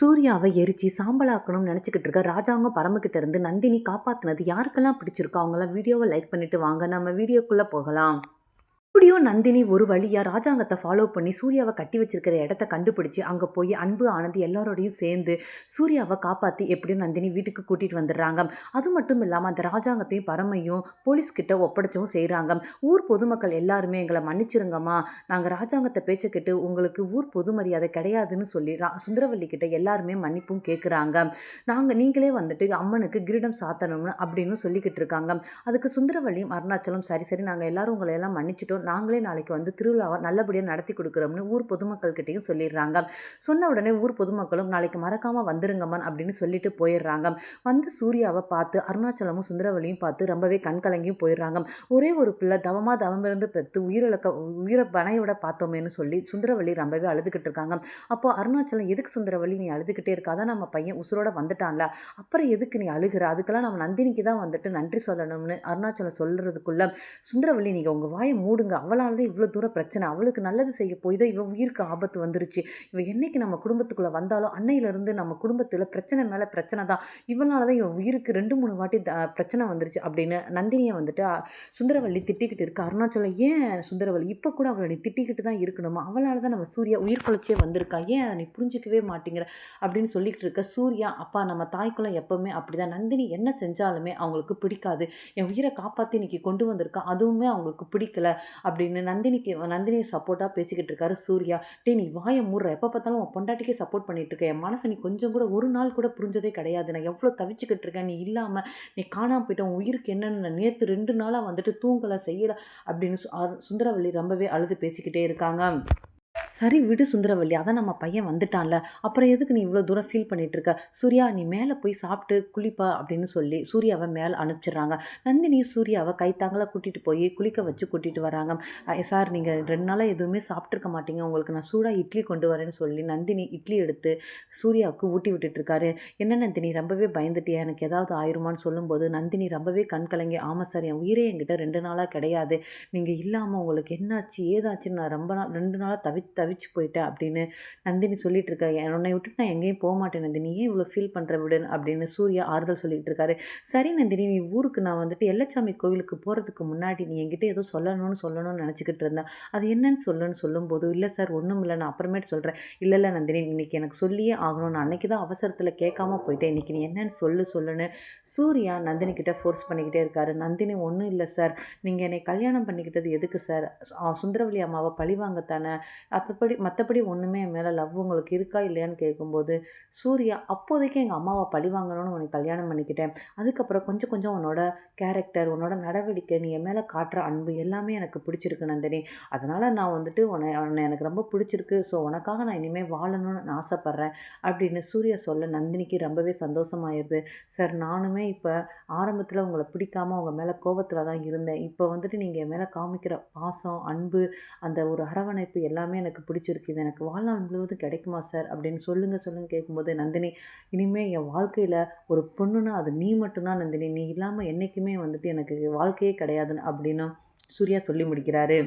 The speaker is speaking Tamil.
சூர்யாவை எரிச்சு சாம்பலாக்கணும்னு நினச்சிக்கிட்டு இருக்க ராஜாங்க பரமக்கிட்ட இருந்து நந்தினி காப்பாற்றினது யாருக்கெல்லாம் பிடிச்சிருக்கோ அவங்களாம் வீடியோவை லைக் பண்ணிவிட்டு வாங்க. நம்ம வீடியோக்குள்ளே போகலாம். எப்படியோ நந்தினி ஒரு வழியாக ராஜாங்கத்தை ஃபாலோ பண்ணி சூர்யாவை கட்டி வச்சிருக்கிற இடத்த கண்டுபிடிச்சி அங்கே போய் அன்பு ஆனந்த் எல்லாரோடையும் சேர்ந்து சூர்யாவை காப்பாற்றி எப்படியும் நந்தினி வீட்டுக்கு கூட்டிகிட்டு வந்துடுறாங்க. அது மட்டும் இல்லாமல் அந்த ராஜாங்கத்தையும் பரமையும் போலீஸ்கிட்ட ஒப்படைச்சவும் செய்கிறாங்க ஊர் பொதுமக்கள் எல்லாருமே எங்களை மன்னிச்சிருங்கம்மா. நாங்கள் ராஜாங்கத்தை பேச்சை கேட்டு உங்களுக்கு ஊர் பொது மரியாதை கிடையாதுன்னு சொல்லி ரா சுந்தரவல்லி கிட்ட எல்லாருமே மன்னிப்பும் கேட்குறாங்க நாங்கள் நீங்களே வந்துட்டு அம்மனுக்கு கிரீடம் சாத்தணும்னு அப்படின்னு சொல்லிக்கிட்டு இருக்காங்க. அதுக்கு சுந்தரவல்லியும் அருணாச்சலம் சரி சரி நாங்கள் எல்லாரும் உங்களை எல்லாம் மன்னிச்சிட்டோம். நாங்களே நாளைக்கு வந்து திருவிழாவை நல்லபடியாக நடத்தி கொடுக்குறோம்னு ஊர் பொதுமக்கள்கிட்டையும் சொல்லிடுறாங்க. சொன்ன உடனே ஊர் பொதுமக்களும் நாளைக்கு மறக்காமல் வந்துருங்கம்மான் அப்படின்னு சொல்லிட்டு போயிடுறாங்க. வந்து சூர்யாவை பார்த்து அருணாச்சலமும் சுந்தரவல்லியும் பார்த்து ரொம்பவே கண்கலங்கியும் போயிடுறாங்க. ஒரே ஒரு பிள்ளை தவமாக தவமிருந்து பெற்று உயிரிழக்க உயிரை பனையோட பார்த்தோமேனு சொல்லி சுந்தரவள்ளி ரொம்பவே அழுதுகிட்டு இருக்காங்க. அப்போ அருணாச்சலம் எதுக்கு சுந்தரவள்ளி நீ அழுதுகிட்டே இருக்காத நம்ம பையன் உசுரோட வந்துட்டான்ல. அப்புறம் எதுக்கு நீ அழுகிற? அதுக்கெல்லாம் நம்ம நந்தினிக்கு தான் வந்துட்டு நன்றி சொல்லணும்னு அருணாச்சலம் சொல்கிறதுக்குள்ள சுந்தரவள்ளி நீங்கள் உங்கள் வாயை மூடுங்க. அவளால் தான் இவ்வளோ தூரம் பிரச்சனை அவளுக்கு நல்லது செய்ய போய் தான் இவன் உயிருக்கு ஆபத்து வந்துருச்சு. இவன் என்றைக்கு நம்ம குடும்பத்துக்குள்ளே வந்தாலும் அன்னையிலேருந்து நம்ம குடும்பத்தில் பிரச்சனை மேலே பிரச்சனை தான் இவனால தான் இவன் உயிருக்கு ரெண்டு மூணு வாட்டி பிரச்சனை வந்துருச்சு அப்படின்னு நந்தினியை வந்துட்டு சுந்தரவள்ளி திட்டிக்கிட்டு இருக்கு அருணாச்சலம் ஏன் சுந்தரவள்ளி? இப்போ கூட அவளை நீ திட்டிக்கிட்டு தான் இருக்கணுமா? அவளால் தான் நம்ம சூர்யா உயிர் குழச்சே வந்திருக்கா. ஏன் அதை நீ புரிஞ்சிக்கவே மாட்டேங்கிற? அப்படின்னு சொல்லிக்கிட்டு இருக்க சூர்யா அப்பா நம்ம தாய்க்குள்ளே எப்போவுமே அப்படி தான் நந்தினி என்ன செஞ்சாலுமே அவங்களுக்கு பிடிக்காது. என் உயிரை காப்பாற்றி இன்னைக்கு கொண்டு வந்திருக்கா. அதுவுமே அவங்களுக்கு பிடிக்கல. அப்படின்னு நந்தினிக்கு நந்தினியை சப்போர்ட்டாக பேசிக்கிட்டு இருக்காரு சூர்யா. டே நீ வாயை மூடுற. எப்போ பார்த்தாலும் உன் பொண்டாட்டிக்கே சப்போர்ட் பண்ணிட்டு இருக்க. என் மனசை நீ கொஞ்சம் கூட ஒரு நாள் கூட புரிஞ்சதே கிடையாது. நான் எவ்வளோ தவிச்சுக்கிட்டு இருக்கேன். நீ இல்லாமல் நீ காணாமல் போயிட்டேன் உயிருக்கு என்னென்னு நேற்று ரெண்டு நாளாக வந்துட்டு தூங்கலை செய்யலை அப்படின்னு சுந்தரவள்ளி ரொம்பவே அழுது பேசிக்கிட்டே இருக்காங்க. சரி விடு சுந்தரவல்லி அதான் நம்ம பையன் வந்துட்டான்ல. அப்புறம் எதுக்கு நீ இவ்வளோ தூரம் ஃபீல் பண்ணிகிட்டு இருக்க சூர்யா நீ மேலே போய் சாப்பிட்டு குளிப்பா அப்படின்னு சொல்லி சூர்யாவை மேலே அனுப்பிச்சிடுறாங்க. நந்தினி சூர்யாவை கைத்தாங்களாக கூட்டிகிட்டு போய் குளிக்க வச்சு கூட்டிகிட்டு வராங்க. சார் நீங்கள் ரெண்டு நாளாக எதுவுமே சாப்பிட்ருக்க மாட்டீங்க. உங்களுக்கு நான் சூடாக இட்லி கொண்டு வரேன்னு சொல்லி நந்தினி இட்லி எடுத்து சூர்யாவுக்கு ஊட்டி விட்டுட்டுருக்காரு. என்ன நந்தினி ரொம்பவே பயந்துட்டியா? எனக்கு ஏதாவது ஆயிருமான்னு சொல்லும்போது நந்தினி ரொம்பவே கண் கலங்கி ஆமாம் சார் என் உயிரே என்கிட்ட ரெண்டு நாளாக கிடையாது. நீங்கள் இல்லாமல் உங்களுக்கு என்னாச்சு ஏதாச்சுன்னு நான் ரொம்ப நாள் ரெண்டு நாளாக தவி தவிச்சு போயிட்டேன் அப்படின்னு நந்தினி சொல்லிட்டு இருக்கா உன்னை விட்டுட்டு நான் எங்கேயும் போக மாட்டேன் நந்தினி. ஏன் இவ்வளோ ஃபீல் பண்ணுற விடு அப்படின்னு சூர்யா ஆறுதல் சொல்லிட்டு இருக்காரு சரி நந்தினி நீ ஊருக்கு நான் வந்துட்டு எல்லச்சாமி கோவிலுக்கு போகிறதுக்கு முன்னாடி நீ என்கிட்ட ஏதோ சொல்லணும்னு சொல்லணும்னு நினச்சிக்கிட்டு இருந்தேன் அது என்னன்னு சொல்லுன்னு சொல்லும்போது இல்லை சார் ஒன்றும் இல்லை நான் அப்புறமேட்டு சொல்கிறேன் இல்லை இல்லை நந்தினி இன்றைக்கி எனக்கு சொல்லியே ஆகணும். நான் அன்றைக்கி தான் அவசரத்தில் கேட்காம போயிட்டேன். இன்றைக்கி நீ என்னன்னு சொல்லு சொல்லுன்னு சூர்யா நந்தினி கிட்ட ஃபோர்ஸ் பண்ணிக்கிட்டே இருக்காரு. நந்தினி ஒன்றும் இல்லை சார். நீங்கள் என்னை கல்யாணம் பண்ணிக்கிட்டது எதுக்கு சார்? சுந்தரவழி அம்மாவை பழிவாங்கத்தானே மற்றபடி மற்றபடி ஒன்றுமே என் மேலே லவ் உங்களுக்கு இருக்கா இல்லையான்னு கேட்கும்போது சூர்யா அப்போதைக்கு எங்கள் அம்மாவை பழி வாங்கணும்னு உனக்கு கல்யாணம் பண்ணிக்கிட்டேன். அதுக்கப்புறம் கொஞ்சம் கொஞ்சம் உன்னோட கேரக்டர் உன்னோட நடவடிக்கை நீ என் மேலே காட்டுற அன்பு எல்லாமே எனக்கு பிடிச்சிருக்கு நந்தினி. அதனால் நான் வந்துட்டு உன்னை உன்னை எனக்கு ரொம்ப பிடிச்சிருக்கு. ஸோ உனக்காக நான் இனிமேல் வாழணும்னு நான் ஆசைப்பட்றேன். அப்படின்னு சூர்யா சொல்ல நந்தினிக்கு ரொம்பவே சந்தோஷமாயிருது. சார் நானுமே இப்போ ஆரம்பத்தில் உங்களை பிடிக்காமல் உங்கள் மேலே கோபத்தில் தான் இருந்தேன். இப்போ வந்துட்டு நீங்கள் என் மேலே காமிக்கிற பாசம் அன்பு அந்த ஒரு அரவணைப்பு எல்லாமே எனக்கு பிடிச்சிருக்கு இது எனக்கு வாழ்நாள் முழுவதும் கிடைக்குமா சார்? அப்படின்னு சொல்லுங்கள் சொல்லுங்கள் கேட்கும்போது நந்தினி இனிமேல் என் வாழ்க்கையில் ஒரு பொண்ணுன்னா அது நீ மட்டும்தான் நந்தினி. நீ இல்லாமல் என்றைக்குமே வந்துட்டு எனக்கு வாழ்க்கையே கிடையாதுன்னு அப்படின்னு சூர்யா சொல்லி முடிக்கிறாரு.